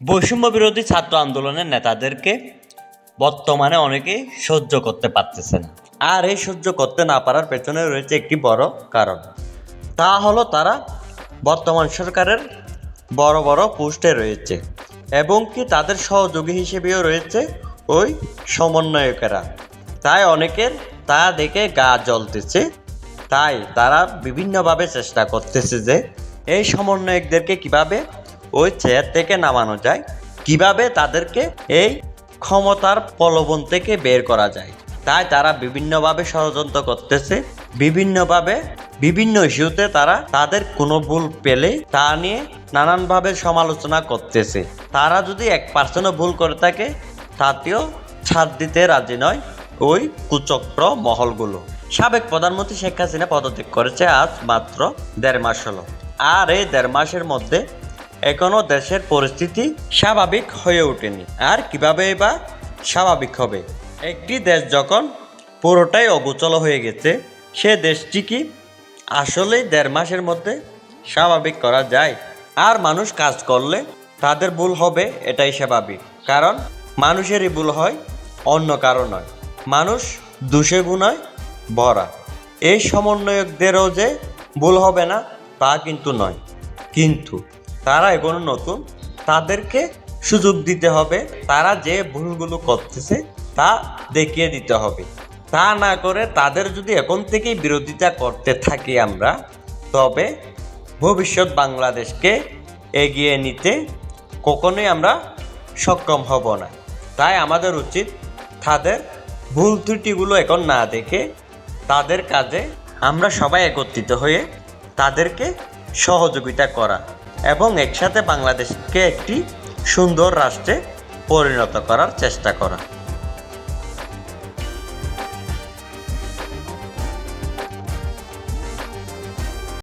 বৈষম্য বিরোধী ছাত্র আন্দোলনের নেতাদেরকে বর্তমানে অনেকেই সহ্য করতে পারতেছে না। আর এই সহ্য করতে না পারার পেছনে রয়েছে একটি বড় কারণ। তা হলো তারা বর্তমান সরকারের বড় বড় পোস্টে রয়েছে এবং কি তাদের সহযোগী হিসেবেও রয়েছে ওই সমন্বয়কেরা। তাই অনেকের তা দেখে গা জ্বলতেছে। তাই তারা বিভিন্নভাবে চেষ্টা করতেছে যে এই সমন্বয়কদেরকে কীভাবে ওই চেয়ার থেকে নামানো যায়। কীভাবে তাদেরকে এই ক্ষমতার প্রলোভন থেকে বের করা যায়? তাই তারা বিভিন্নভাবে ষড়যন্ত্র করতেছে। বিভিন্নভাবে, বিভিন্ন ইস্যুতে তারা তাদের কোনো ভুল পেলে তা নিয়ে নানানভাবে সমালোচনা করতেছে। তারা যদি এক পার্সেন্টও ভুল করে থাকে, তাতেও ছাড় দিতে রাজি নয় ওই কুচক্র মহলগুলো। সাবেক প্রধানমন্ত্রী শেখ হাসিনা পদত্যাগ করেছে আজ মাত্র দেড় মাস হলো। আর এই দেড় মাসের মধ্যে এখনও দেশের পরিস্থিতি স্বাভাবিক হয়ে ওঠেনি। আর কীভাবে বা স্বাভাবিক হবে? একটি দেশ যখন পুরোটাই অগোচল হয়ে গেছে, সে দেশটি কি আসলেই দেড় মাসের মধ্যে স্বাভাবিক করা যায়? আর মানুষ কাজ করলে তাদের ভুল হবে, এটাই স্বাভাবিক। কারণ মানুষেরই ভুল হয়, অন্য কারও নয়। মানুষ দুষে গুণায় ভরা। এই সমন্বয়কদেরও যে ভুল হবে না, তা কিন্তু নয়। কিন্তু তারা এখনও নতুন, তাদেরকে সুযোগ দিতে হবে, তারা যে ভুলগুলো করতেছে তা দেখিয়ে দিতে হবে। তা না করে তাদের যদি এখন থেকেই বিরোধিতা করতে থাকি আমরা, তবে ভবিষ্যৎ বাংলাদেশকে এগিয়ে নিতে কখনোই আমরা সক্ষম হব না। তাই আমাদের উচিত তাদের ভুল ত্রুটিগুলো এখন না দেখে তাদের কাজে আমরা সবাই একত্রিত হয়ে তাদেরকে সহযোগিতা করা। এবং একসাথে বাংলাদেশকে একটি সুন্দর রাষ্ট্রে পরিণত করার চেষ্টা করা।